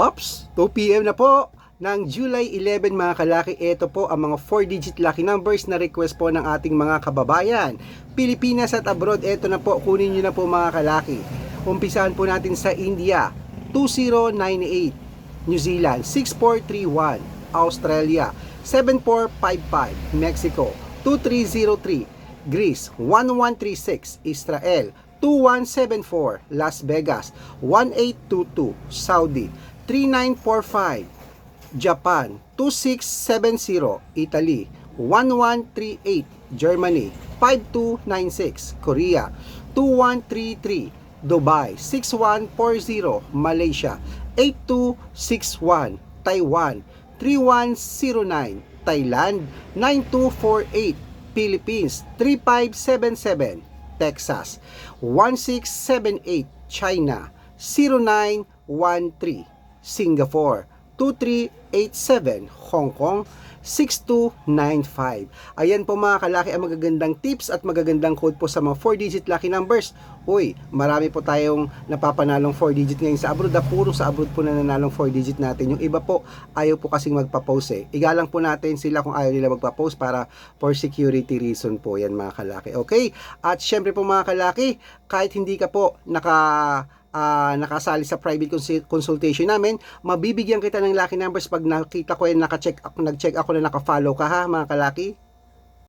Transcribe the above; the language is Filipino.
Ops, 2pm na po ng July 11 mga kalaki. Ito po ang mga 4-digit lucky numbers na request po ng ating mga kababayan. Pilipinas at abroad, ito na po, kunin nyo na po mga kalaki. Umpisahan po natin sa India, 2098. New Zealand, 6431. Australia, 7455. Mexico, 2303. Greece, 1136. Israel, 2174. Las Vegas, 1822. Saudi, 3945. Japan 2670 Italy 1138 Germany 5296 Korea 2133 Dubai 6140 Malaysia 8261 Taiwan 3109 Thailand 9248 Philippines 3577 Texas 1678 China 0913 Singapore 2387 Hong Kong 6295. Ayan po mga kalaki ang magagandang tips at magagandang code po sa mga 4-digit lucky numbers. Uy, marami po tayong napapanalong 4-digit ngayon sa abroad. Na puro sa abroad po na nanalong 4-digit natin. Yung iba po, ayaw po kasing magpa-post eh. Igalang po natin sila kung ayaw nila magpa-post para for security reason po yan mga kalaki. Okay? At syempre po mga kalaki, kahit hindi ka po naka ah, nakasali sa private consul- consultation namin, mabibigyan kita ng lucky numbers pag nakita ko yan naka-check ako, nag-check ako na naka-follow ka ha mga kalaki.